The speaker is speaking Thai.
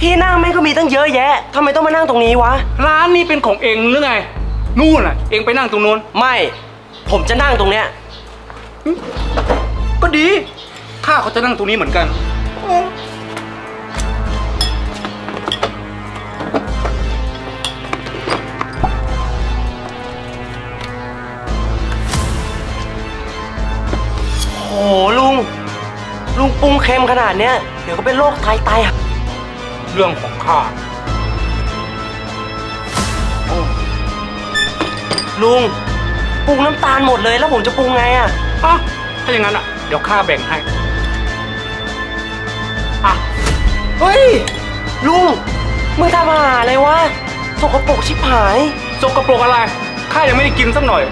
ที่นั่งแม่งก็มีตั้งเยอะแยะทำไมต้องมานั่งตรงนี้วะ ร้านนี้เป็นของเองหรือไง นู่นน่ะ เองไปนั่งตรงนู้น ไม่ ผมจะนั่งตรงเนี้ย ก็ดี ข้าก็จะนั่งตรงนี้เหมือนกัน โหลุง ลุงปรุงเค็มขนาดเนี้ย เดี๋ยวก็เป็นโรคไตไตหา เรื่องของข้าลุงปรุงน้ำตาลหมดเลยแล้วผมจะปรุงไงอะอะถ้าอย่างนั้นอะ เดี๋ยวข้าแบ่งให้อะเฮ้ย ลุงมึงทำอาหารอะไรวะสกปรกชิบหาย สกปรกอะไร ข้ายังไม่ได้กินสักหน่อย